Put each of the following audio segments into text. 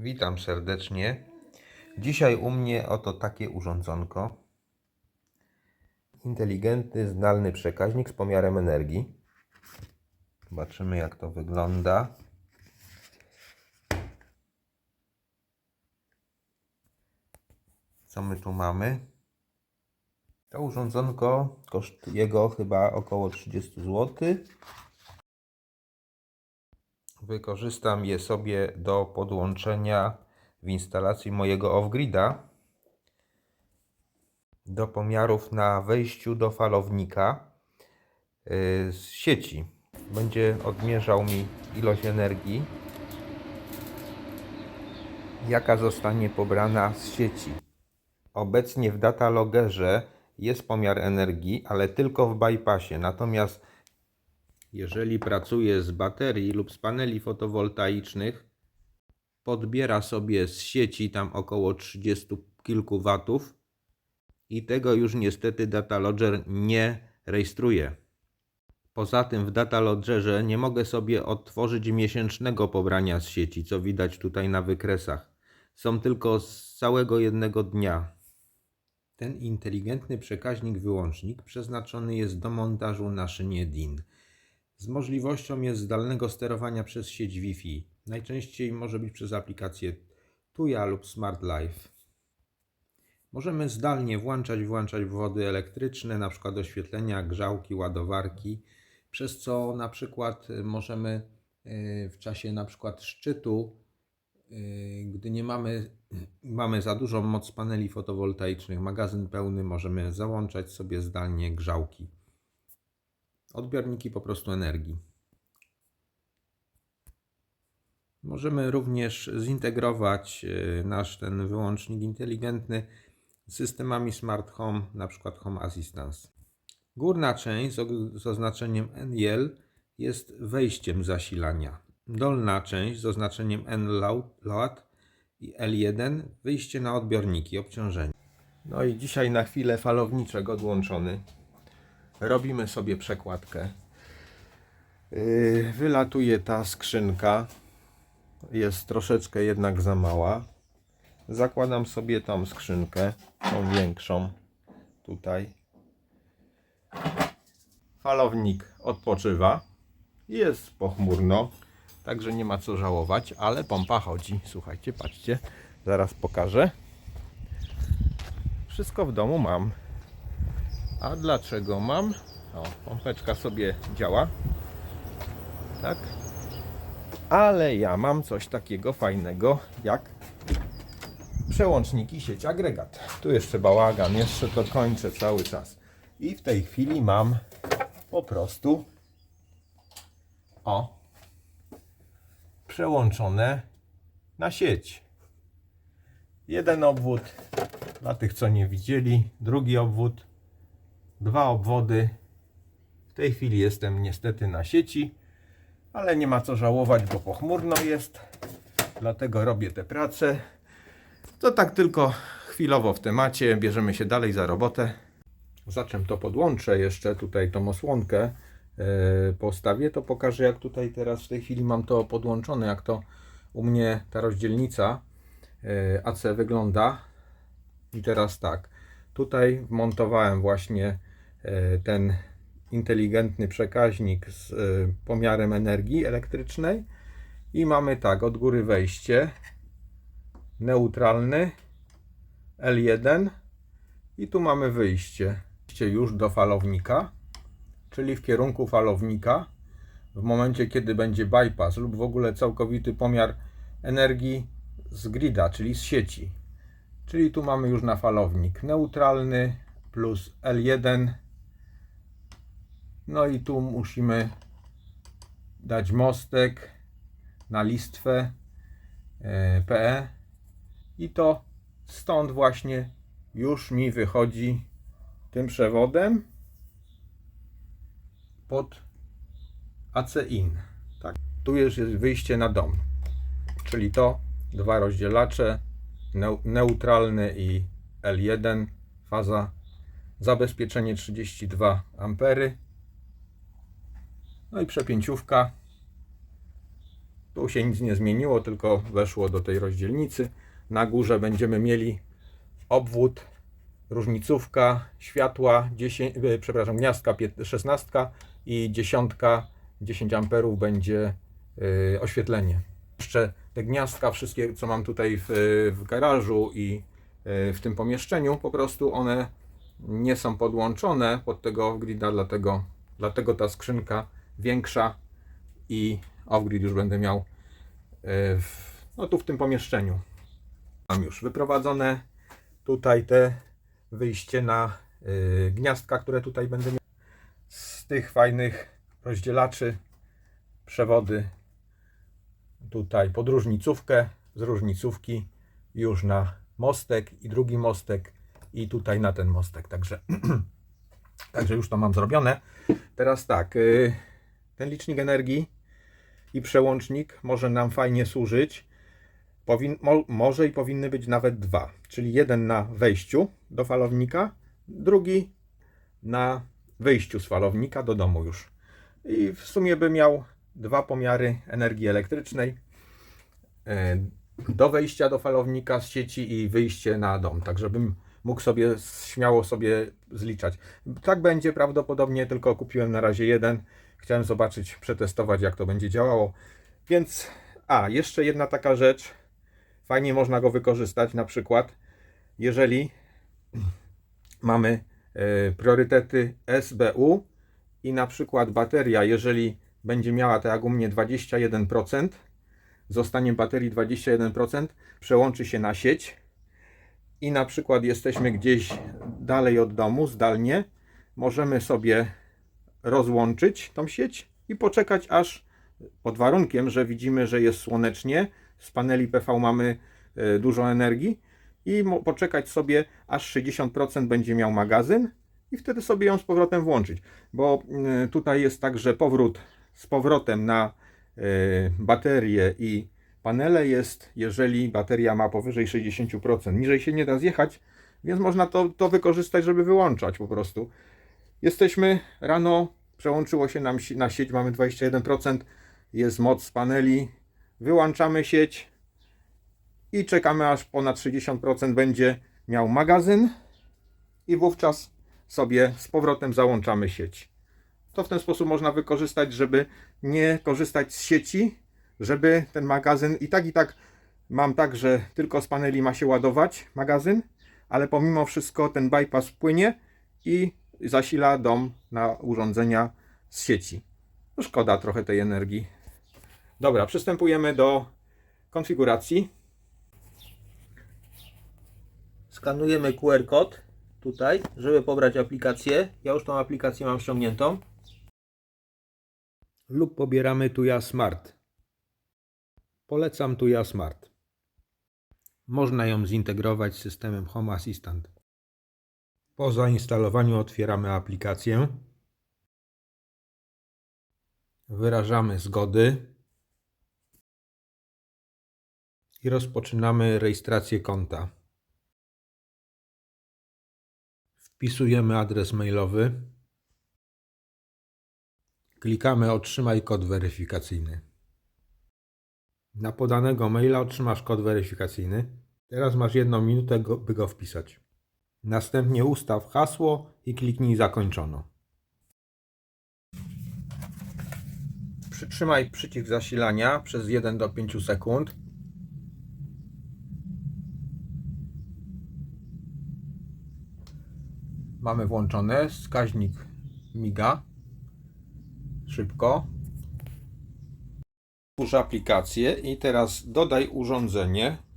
Witam serdecznie. Dzisiaj u mnie oto takie urządzonko. Inteligentny, zdalny przekaźnik z pomiarem energii. Zobaczymy jak to wygląda. Co my tu mamy? To urządzonko kosztuje go chyba około 30 zł. Wykorzystam je sobie do podłączenia w instalacji mojego off-grida do pomiarów na wejściu do falownika yy, z sieci. Będzie odmierzał mi ilość energii, jaka zostanie pobrana z sieci. Obecnie w datalogerze jest pomiar energii, ale tylko w bypassie. Natomiast jeżeli pracuje z baterii lub z paneli fotowoltaicznych, podbiera sobie z sieci tam około 30 kilku watów i tego już niestety Dataloger nie rejestruje. Poza tym w Datalogerze nie mogę sobie otworzyć miesięcznego pobrania z sieci, co widać tutaj na wykresach. Są tylko z całego jednego dnia. Ten inteligentny przekaźnik wyłącznik przeznaczony jest do montażu na szynie DIN z możliwością jest zdalnego sterowania przez sieć Wi-Fi. Najczęściej może być przez aplikację Tuya lub Smart Life. Możemy zdalnie włączać, włączać wody elektryczne, przykład oświetlenia, grzałki, ładowarki, przez co na przykład możemy y, w czasie na przykład szczytu, y, gdy nie mamy, mamy za dużą moc paneli fotowoltaicznych, magazyn pełny, możemy załączać sobie zdalnie grzałki odbiorniki po prostu energii. Możemy również zintegrować e, nasz ten wyłącznik inteligentny z systemami Smart Home, na przykład Home Assistance. Górna część z oznaczeniem NL jest wejściem zasilania. Dolna część z oznaczeniem NLOAD i L1 wyjście na odbiorniki, obciążenie. No i dzisiaj na chwilę falowniczek odłączony robimy sobie przekładkę. Yy, Wylatuje ta skrzynka. Jest troszeczkę jednak za mała. Zakładam sobie tą skrzynkę, tą większą tutaj. Falownik odpoczywa. Jest pochmurno, także nie ma co żałować, ale pompa chodzi. Słuchajcie, patrzcie, zaraz pokażę. Wszystko w domu mam. A dlaczego mam? O, pompeczka sobie działa. Tak. Ale ja mam coś takiego fajnego jak przełączniki sieć agregat. Tu jeszcze bałagan, jeszcze to kończę cały czas. I w tej chwili mam po prostu o przełączone na sieć. Jeden obwód dla tych co nie widzieli, drugi obwód dwa obwody. W tej chwili jestem niestety na sieci, ale nie ma co żałować, bo pochmurno jest. Dlatego robię tę pracę. To tak tylko chwilowo w temacie. Bierzemy się dalej za robotę. Za czym to podłączę jeszcze tutaj tą osłonkę e, postawię, to pokażę jak tutaj teraz w tej chwili mam to podłączone, jak to u mnie ta rozdzielnica e, AC wygląda. I teraz tak, tutaj wmontowałem właśnie ten inteligentny przekaźnik z e, pomiarem energii elektrycznej i mamy tak, od góry wejście neutralny L1 i tu mamy Wyjście już do falownika czyli w kierunku falownika w momencie kiedy będzie bypass lub w ogóle całkowity pomiar energii z grida, czyli z sieci Czyli tu mamy już na falownik neutralny plus L1. No i tu musimy dać mostek na listwę e, PE. I to stąd właśnie już mi wychodzi tym przewodem pod AC-IN. Tak. Tu już jest wyjście na dom. Czyli to dwa rozdzielacze neu- neutralny i L1 faza zabezpieczenie 32 ampery no i przepięciówka Tu się nic nie zmieniło, tylko weszło do tej rozdzielnicy. Na górze będziemy mieli obwód, różnicówka, światła, 10, e, przepraszam, gniazdka 16 i dziesiątka, 10 amperów będzie e, oświetlenie. Jeszcze te gniazdka, wszystkie co mam tutaj w, w garażu i e, w tym pomieszczeniu, po prostu one nie są podłączone pod tego off-grida, dlatego, dlatego ta skrzynka większa i off-grid już będę miał e, w, no tu w tym pomieszczeniu. Mam już wyprowadzone tutaj te wyjście na y, gniazdka, które tutaj będę miał. Z tych fajnych rozdzielaczy przewody tutaj pod różnicówkę, z różnicówki już na mostek i drugi mostek i tutaj na ten mostek. Także, także już to mam zrobione. Teraz tak, y, ten licznik energii i przełącznik może nam fajnie służyć. Powin, mo, może i powinny być nawet dwa, czyli jeden na wejściu do falownika, drugi na wyjściu z falownika do domu już. I w sumie by miał dwa pomiary energii elektrycznej e, do wejścia do falownika z sieci i wyjście na dom, tak żebym mógł sobie śmiało sobie zliczać. Tak będzie prawdopodobnie, tylko kupiłem na razie jeden. Chciałem zobaczyć, przetestować jak to będzie działało. Więc, a, jeszcze jedna taka rzecz. Fajnie można go wykorzystać, na przykład, jeżeli mamy e, priorytety SBU i na przykład bateria, jeżeli będzie miała tak jak u mnie 21%, zostanie baterii 21%, przełączy się na sieć i na przykład jesteśmy gdzieś dalej od domu, zdalnie, możemy sobie rozłączyć tą sieć i poczekać aż pod warunkiem, że widzimy, że jest słonecznie, z paneli PV mamy e, dużo energii i poczekać sobie aż 60% będzie miał magazyn i wtedy sobie ją z powrotem włączyć, bo y, tutaj jest tak, że powrót z powrotem na y, baterię i panele jest, jeżeli bateria ma powyżej 60%. Niżej się nie da zjechać, więc można to, to wykorzystać, żeby wyłączać po prostu. Jesteśmy rano, przełączyło się nam na sieć, mamy 21%, jest moc z paneli, wyłączamy sieć i czekamy aż ponad 60% będzie miał magazyn i wówczas sobie z powrotem załączamy sieć. To w ten sposób można wykorzystać, żeby nie korzystać z sieci, żeby ten magazyn i tak i tak mam tak, że tylko z paneli ma się ładować magazyn, ale pomimo wszystko ten bypass płynie i zasila dom na urządzenia z sieci. No szkoda trochę tej energii. Dobra, przystępujemy do konfiguracji. Skanujemy QR kod tutaj, żeby pobrać aplikację. Ja już tą aplikację mam ściągniętą. lub pobieramy Tuya Smart. Polecam Tuya Smart. Można ją zintegrować z systemem Home Assistant. Po zainstalowaniu otwieramy aplikację. Wyrażamy zgody i rozpoczynamy rejestrację konta. Wpisujemy adres mailowy. Klikamy Otrzymaj kod weryfikacyjny. Na podanego maila otrzymasz kod weryfikacyjny. Teraz masz jedną minutę, by go wpisać. Następnie ustaw hasło i kliknij Zakończono. Przytrzymaj przycisk zasilania przez 1 do 5 sekund. Mamy włączone, wskaźnik miga szybko. Otwórz aplikację i teraz dodaj urządzenie.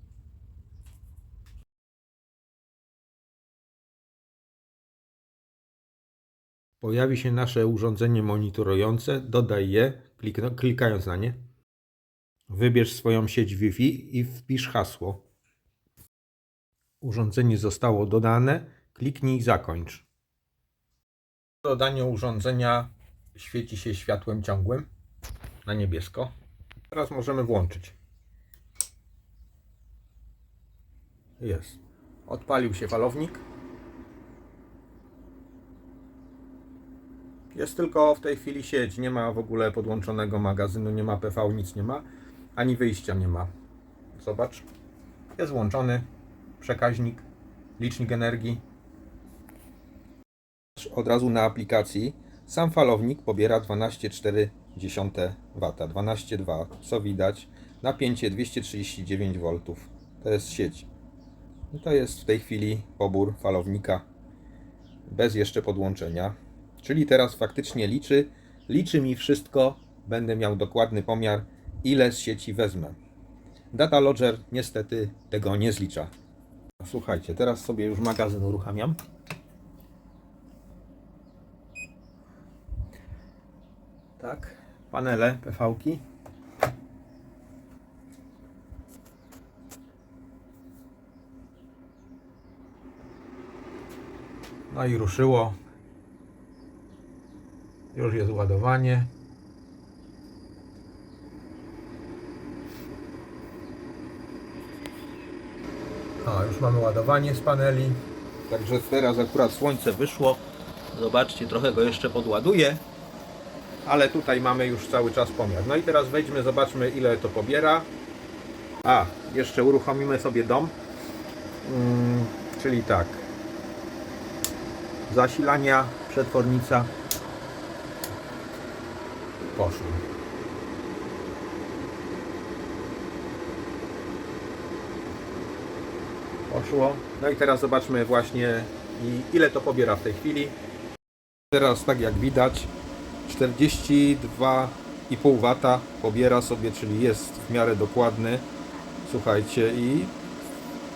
Pojawi się nasze urządzenie monitorujące. Dodaj je, klikno, klikając na nie. Wybierz swoją sieć Wi-Fi i wpisz hasło. Urządzenie zostało dodane. Kliknij zakończ. Dodanie urządzenia świeci się światłem ciągłym na niebiesko. Teraz możemy włączyć. Jest. Odpalił się falownik. Jest tylko w tej chwili sieć, nie ma w ogóle podłączonego magazynu, nie ma PV, nic nie ma. ani wyjścia nie ma. Zobacz. Jest włączony przekaźnik, licznik energii. Od razu na aplikacji sam falownik pobiera 12,4 W, 12,2, co widać. Napięcie 239 V. To jest sieć. To jest w tej chwili pobór falownika bez jeszcze podłączenia. Czyli teraz faktycznie liczy, liczy mi wszystko, będę miał dokładny pomiar, ile z sieci wezmę. Data Lodger niestety tego nie zlicza. Słuchajcie, teraz sobie już magazyn uruchamiam. Tak, panele, PV-ki. No i ruszyło. Już jest ładowanie. A, już mamy ładowanie z paneli. Także teraz akurat słońce wyszło. Zobaczcie, trochę go jeszcze podładuję. ale tutaj mamy już cały czas pomiar. No i teraz wejdźmy, zobaczmy ile to pobiera. A, jeszcze uruchomimy sobie dom. Mm, czyli tak. Zasilania, przetwornica. Poszło. Poszło. No i teraz zobaczmy właśnie ile to pobiera w tej chwili. Teraz tak jak widać 42,5 W pobiera sobie, czyli jest w miarę dokładny. Słuchajcie i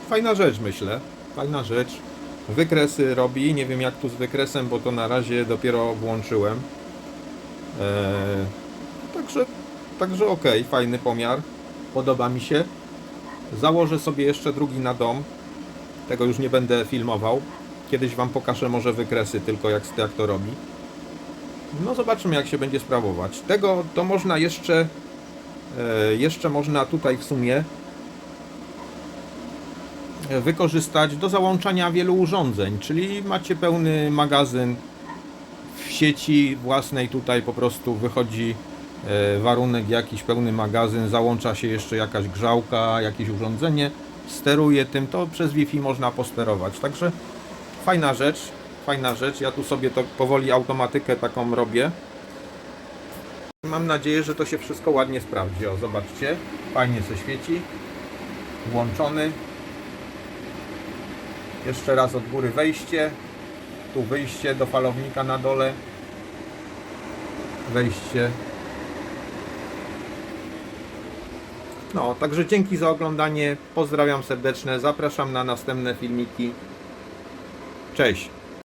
fajna rzecz myślę. Fajna rzecz. Wykresy robi. Nie wiem jak tu z wykresem, bo to na razie dopiero włączyłem. Eee, także także ok, fajny pomiar. Podoba mi się. Założę sobie jeszcze drugi na dom. Tego już nie będę filmował. Kiedyś Wam pokażę może wykresy tylko jak, jak to robi. No zobaczymy jak się będzie sprawować. Tego to można jeszcze e, jeszcze można tutaj w sumie e, wykorzystać do załączania wielu urządzeń, czyli macie pełny magazyn sieci własnej tutaj po prostu wychodzi e, warunek jakiś pełny magazyn, załącza się jeszcze jakaś grzałka, jakieś urządzenie, steruje tym, to przez Wi-Fi można posterować. Także fajna rzecz, fajna rzecz. Ja tu sobie to powoli automatykę taką robię. Mam nadzieję, że to się wszystko ładnie sprawdzi. O, zobaczcie, fajnie się świeci. Włączony. Jeszcze raz od góry wejście. Tu wyjście do falownika na dole. Wejście. No, także dzięki za oglądanie. Pozdrawiam serdecznie. Zapraszam na następne filmiki. Cześć.